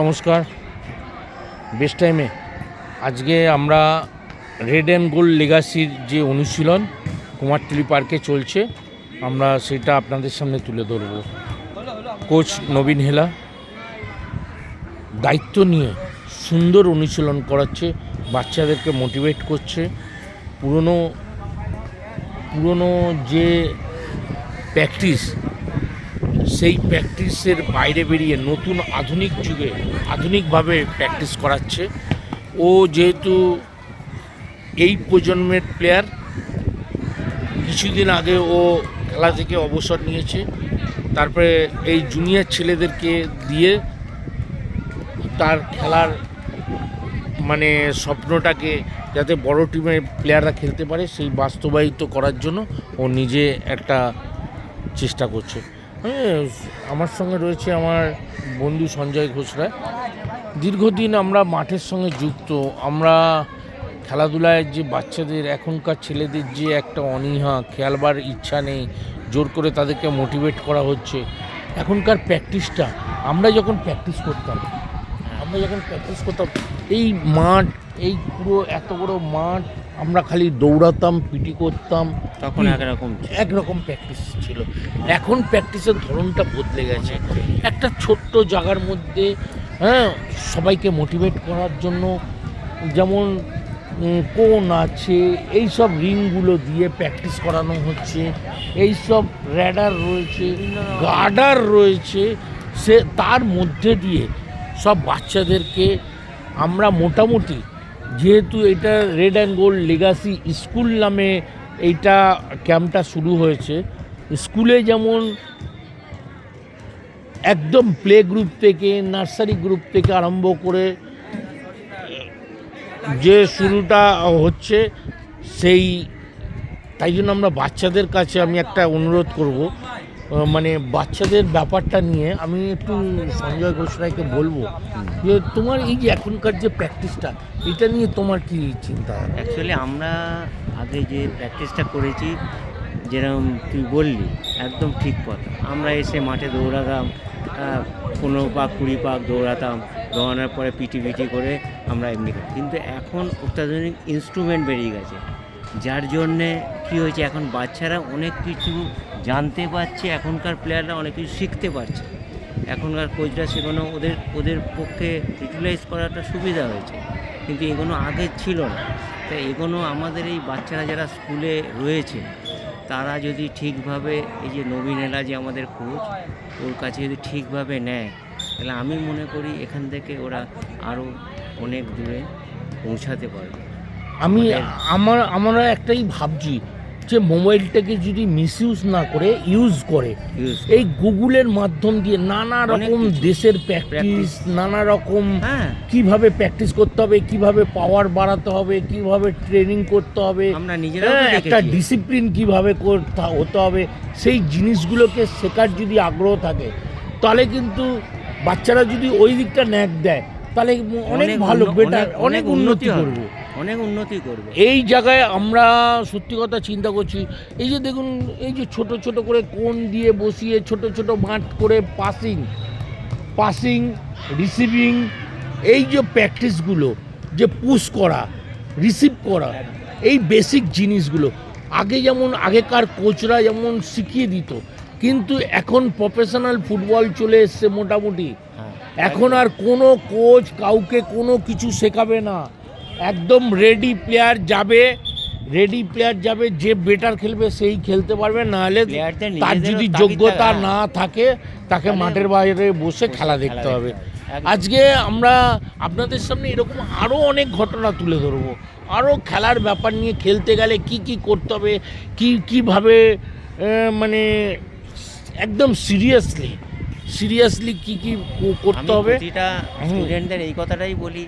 নমস্কার। বেস্ট টাইমে। আজকে আমরা রেড অ্যান্ড গোল্ড লেগাসির যে অনুশীলন কুমারটুলি পার্কে চলছে, আমরা সেটা আপনাদের সামনে তুলে ধরব। কোচ নবীন হেলা দায়িত্ব নিয়ে সুন্দর অনুশীলন করাচ্ছে, বাচ্চাদেরকে মোটিভেট করছে। পুরনো পুরনো যে প্র্যাকটিস সেই প্র্যাকটিসের বাইরে বেরিয়ে নতুন আধুনিক যুগে আধুনিকভাবে প্র্যাকটিস করাচ্ছে। ও যেহেতু এই প্রজন্মের প্লেয়ার, কিছুদিন আগে ও খেলা থেকে অবসর নিয়েছে। তারপরে এই জুনিয়র ছেলেদেরকে দিয়ে তার খেলার মানে স্বপ্নটাকে যাতে বড় টিমের প্লেয়াররা খেলতে পারে, সেই বাস্তবায়িত করার জন্য ও নিজে একটা চেষ্টা করছে। আমার সঙ্গে রয়েছে আমার বন্ধু সঞ্জয় ঘোষরা দীর্ঘদিন আমরা মাঠের সঙ্গে যুক্ত। আমরা খেলাধুলায় যে বাচ্চাদের, এখনকার ছেলেদের যে একটা অনীহা, খেলবার ইচ্ছা নেই, জোর করে তাদেরকে মোটিভেট করা হচ্ছে। এখনকার প্র্যাকটিসটা আমরা যখন প্র্যাকটিস করতাম, আমরা যখন প্র্যাকটিস করতাম, এই মাঠ, এই পুরো এত বড় মাঠ আমরা খালি দৌড়াতাম পিটি করতাম। তখন। একরকম একরকম প্র্যাকটিস ছিল। এখন প্র্যাকটিসের ধরনটা বদলে গেছে। একটা ছোট্ট জায়গার মধ্যে হ্যাঁ সবাইকে মোটিভেট করার জন্য যেমন কোন আছে এই সব রিংগুলো দিয়ে প্র্যাকটিস করানো হচ্ছে এই সব র্যাডার রয়েছে গার্ডার রয়েছে সে তার মধ্যে দিয়ে সব বাচ্চাদেরকে আমরা মোটামুটি যেহেতু এটা Red and Gold Legacy School নামে এইটা ক্যাম্পটা শুরু হয়েছে স্কুলে যেমন একদম প্লে গ্রুপ থেকে নার্সারি গ্রুপ থেকে আরম্ভ করে, যে শুরুটা হচ্ছে সেই, তাই জন্য আমরা বাচ্চাদের কাছে আমি একটা অনুরোধ করব। মানে বাচ্চাদের ব্যাপারটা নিয়ে আমি একটু সঞ্জয় ঘোষ রায়কে বলব যে তোমার এই যে এখনকার যে প্র্যাকটিসটা এটা নিয়ে তোমার কি চিন্তা? অ্যাকচুয়ালি আমরা আগে যে প্র্যাকটিসটা করেছি যেরকম তুই বললি একদম ঠিক কথা। আমরা এসে মাঠে দৌড়াতাম পনেরো পাক কুড়ি পাক দৌড়াতাম দৌড়ানোর পরে পিটি পিটি করে আমরা এমনি কিন্তু এখন অত্যাধুনিক ইনস্ট্রুমেন্ট বেরিয়ে গেছে। যার জন্যে কী হয়েছে, এখন বাচ্চারা অনেক কিছু জানতে পারছে, এখনকার প্লেয়াররা অনেক কিছু শিখতে পারছে। এখনকার কোচরা সেগুলো ওদের ওদের পক্ষে ইউটিলাইজ করাটা সুবিধা হয়েছে। কিন্তু এগুলো আগে ছিল না। তাই এগুলো আমাদের এই বাচ্চারা যারা স্কুলে রয়েছে, তারা যদি ঠিকভাবে এই যে নবীন এলা যে আমাদের কোচ ওর কাছে যদি ঠিকভাবে নেয়, তাহলে আমি মনে করি এখান থেকে ওরা আরও অনেক দূরে পৌঁছাতে পারবে। আমি আমার আমরা একটাই ভাবছি যে মোবাইলটাকে যদি মিসইউজ না করে ইউজ করে এই গুগলের মাধ্যম দিয়ে নানা রকম দেশের প্র্যাকটিস নানা রকম হ্যাঁ। কীভাবে প্র্যাকটিস করতে হবে কীভাবে পাওয়ার বাড়াতে হবে কীভাবে ট্রেনিং করতে হবে হ্যাঁ, একটা ডিসিপ্লিন কীভাবে করতে হতে হবে সেই জিনিসগুলোকে শেখার যদি আগ্রহ থাকে তাহলে কিন্তু বাচ্চারা যদি ওই দিকটা ন্যাক দেয় তাহলে অনেক ভালো বেটার অনেক উন্নতি। করবে। অনেক উন্নতি করবে। এই জায়গায় আমরা সত্যি কথা চিন্তা করছি এই যে দেখুন এই যে ছোট ছোট করে কোন দিয়ে বসিয়ে ছোট ছোট মাঠ করে পাসিং পাসিং রিসিভিং এই যে প্র্যাকটিসগুলো যে পুশ করা রিসিভ করা এই বেসিক জিনিসগুলো আগে যেমন আগেকার কোচরা যেমন শিখিয়ে দিত কিন্তু এখন প্রফেশনাল ফুটবল চলে এসছে মোটামুটি। হ্যাঁ। এখন আর কোনো কোচ কাউকে কোনো কিছু শেখাবে না। একদম রেডি প্লেয়ার যাবে রেডি প্লেয়ার যাবে যে বেটার খেলবে সেই খেলতে পারবে নাহলে তার যদি যোগ্যতা না থাকে তাকে মাঠের বাইরে বসে খেলা দেখতে হবে। আজকে আমরা আপনাদের সামনে এরকম আরও অনেক ঘটনা তুলে ধরবো। আরও খেলার ব্যাপার নিয়ে খেলতে গেলে কি কি করতে হবে কি কীভাবে মানে একদম সিরিয়াসলি সিরিয়াসলি কি কি করতে হবে? স্টুডেন্টদের এই কথাটাই বলি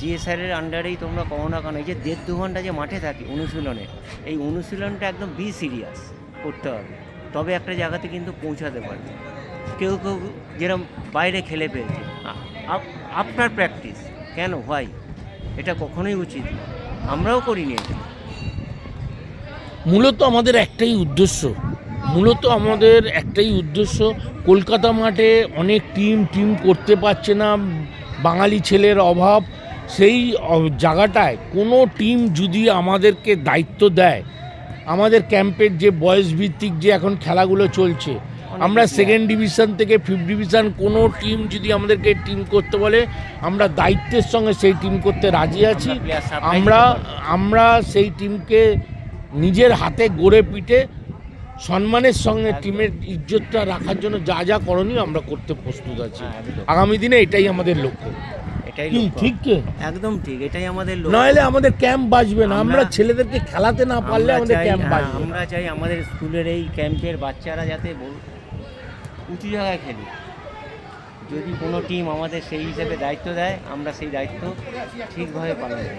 যে স্যারের আন্ডারেই তোমরা কখনো না কেন? এই যে দেড় দু ঘণ্টা যে মাঠে থাকি অনুশীলনে, এই অনুশীলনটা একদম বি সিরিয়াস করতে হবে। তবে একটা জায়গাতে কিন্তু পৌঁছাতে পারবে। কেউ কেউ যেরকম বাইরে খেলে পেয়েছে আফটার প্র্যাকটিস কেন? ভাই এটা কখনোই উচিত আমরাও করিনি এটা। মূলত আমাদের একটাই উদ্দেশ্য। মূলত আমাদের একটাই উদ্দেশ্য, কলকাতা মাঠে অনেক টিম টিম করতে পারছে না। বাঙালি ছেলের অভাব সেই জায়গাটায় কোনো টিম যদি আমাদেরকে দায়িত্ব দেয় আমাদের ক্যাম্পের যে বয়স ভিত্তিক যে এখন খেলাগুলো চলছে আমরা সেকেন্ড ডিভিশন থেকে ফিফথ ডিভিশন কোনো টিম যদি আমাদেরকে টিম করতে বলে আমরা দায়িত্বের সঙ্গে সেই টিম করতে রাজি আছি। আমরা। আমরা সেই টিমকে নিজের হাতে গড়ে পিটে সম্মানের সঙ্গে টিমের ইজ্জতটা রাখার জন্য যা যা করণীয় আমরা করতে প্রস্তুত আছি। হ্যাঁ, আগামী দিনে এটাই আমাদের লক্ষ্য। এটাই লক্ষ্য। ঠিক কি একদম ঠিক এটাই আমাদের লক্ষ্য। নইলে আমাদের ক্যাম্প বাঁচবে না আমরা ছেলেদেরকে খেলাতে না পারলে আমাদের ক্যাম্প হ্যাঁ, বাঁচবে না। আমরা চাই আমাদের স্কুলের এই ক্যাম্পের বাচ্চারা যাতে বড়- উঁচু জায়গায় খেলে। যদি কোনো টিম আমাদের সেই হিসেবে দায়িত্ব দেয় আমরা সেই দায়িত্ব ঠিকভাবে পালন করি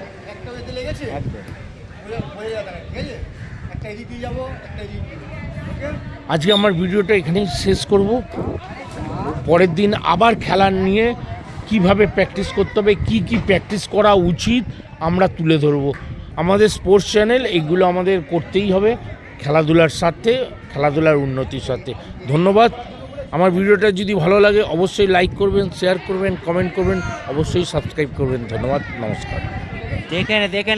আজকে আমার ভিডিওটা এখানেই শেষ করব। পরের দিন আবার খেলার নিয়ে কীভাবে প্র্যাকটিস করতে হবে, কি কি প্র্যাকটিস করা উচিত, আমরা তুলে ধরব। আমাদের স্পোর্টস চ্যানেল এগুলো আমাদের করতেই হবে, খেলাধুলার সাথে খেলাধুলার উন্নতির সাথে ধন্যবাদ। আমার ভিডিওটা যদি ভালো লাগে, অবশ্যই লাইক করবেন শেয়ার করবেন কমেন্ট করবেন, অবশ্যই সাবস্ক্রাইব করবেন। ধন্যবাদ, নমস্কার। দেখে দেখে